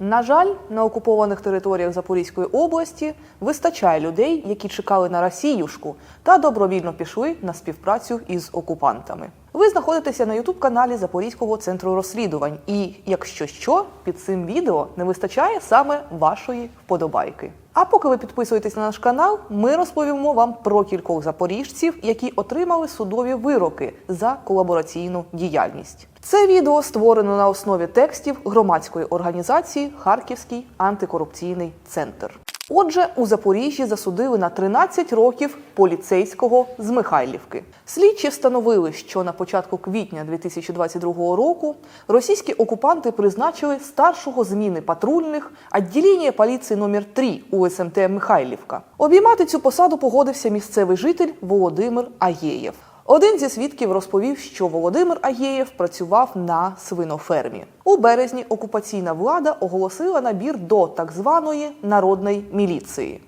На жаль, на окупованих територіях Запорізької області вистачає людей, які чекали на Росіюшку та добровільно пішли на співпрацю із окупантами. Ви знаходитеся на ютуб-каналі Запорізького центру розслідувань. І якщо що, під цим відео не вистачає саме вашої вподобайки. А поки ви підписуєтесь на наш канал, ми розповімо вам про кількох запоріжців, які отримали судові вироки за колабораційну діяльність. Це відео створено на основі текстів громадської організації Харківський антикорупційний центр. Отже, у Запоріжжі засудили на 13 років поліцейського з Михайлівки. Слідчі встановили, що на початку квітня 2022 року російські окупанти призначили старшого зміни патрульних відділення поліції номер 3 у СМТ Михайлівка. Обіймати цю посаду погодився місцевий житель Володимир Аєєв. Один зі свідків розповів, що Володимир Аєєв працював на свинофермі. У березні окупаційна влада оголосила набір до так званої народної міліції.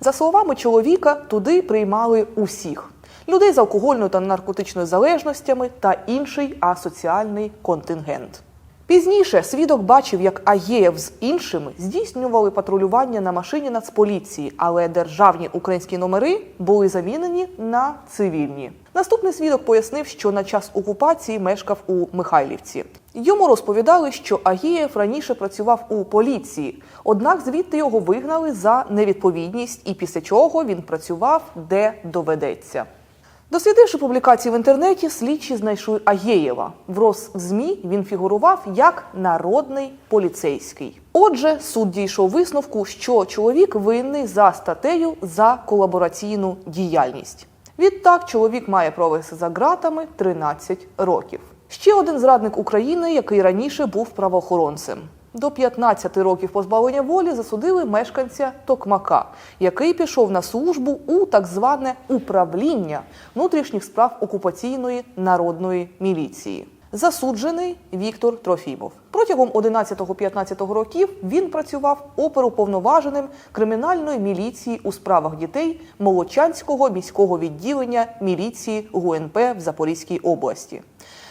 За словами чоловіка, туди приймали усіх людей з алкогольною та наркотичною залежностями та інший асоціальний контингент. Пізніше свідок бачив, як Аєєв з іншими здійснювали патрулювання на машині Нацполіції, але державні українські номери були замінені на цивільні. Наступний свідок пояснив, що на час окупації мешкав у Михайлівці. Йому розповідали, що Агієв раніше працював у поліції, однак звідти його вигнали за невідповідність, і після чого він працював де доведеться. Дослідивши публікації в інтернеті, слідчі знайшли Агєєва. В Росзмі він фігурував як народний поліцейський. Отже, суд дійшов висновку, що чоловік винний за статтею за колабораційну діяльність. Відтак, чоловік має провести за ґратами 13 років. Ще один зрадник України, який раніше був правоохоронцем. До 15 років позбавлення волі засудили мешканця Токмака, який пішов на службу у так зване управління внутрішніх справ окупаційної народної міліції. Засуджений Віктор Трофімов. Протягом 11-15 років він працював оперуповноваженим кримінальної міліції у справах дітей Молочанського міського відділення міліції ГУНП в Запорізькій області.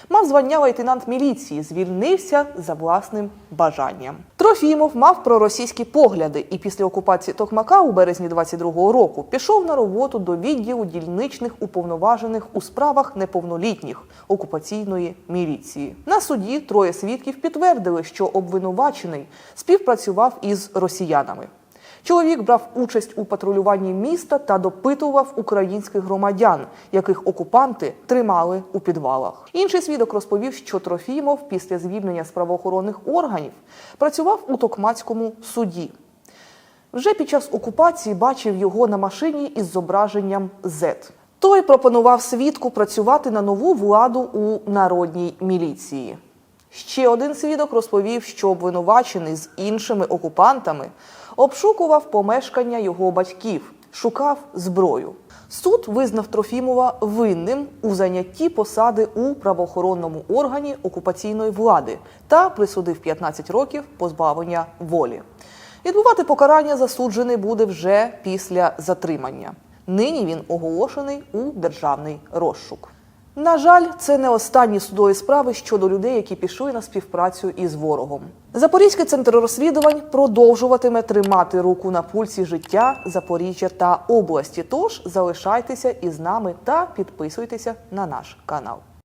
Мав звання лейтенант міліції, звільнився за власним бажанням. Трофімов мав проросійські погляди і після окупації Токмака у березні 22-го року пішов на роботу до відділу дільничних уповноважених у справах неповнолітніх окупаційної міліції. На суді троє свідків підтвердили, що обвинувачений співпрацював із росіянами. Чоловік брав участь у патрулюванні міста та допитував українських громадян, яких окупанти тримали у підвалах. Інший свідок розповів, що Трофімов після звільнення з правоохоронних органів працював у Токмацькому суді. Вже під час окупації бачив його на машині із зображенням Z. Той пропонував свідку працювати на нову владу у народній міліції. Ще один свідок розповів, що обвинувачений з іншими окупантами обшукував помешкання його батьків, шукав зброю. Суд визнав Трофімова винним у зайнятті посади у правоохоронному органі окупаційної влади та присудив 15 років позбавлення волі. Відбувати покарання засуджений буде вже після затримання. Нині він оголошений у державний розшук. На жаль, це не останні судові справи щодо людей, які пішли на співпрацю із ворогом. Запорізький центр розслідувань продовжуватиме тримати руку на пульсі життя Запоріжжя та області. Тож залишайтеся із нами та підписуйтеся на наш канал.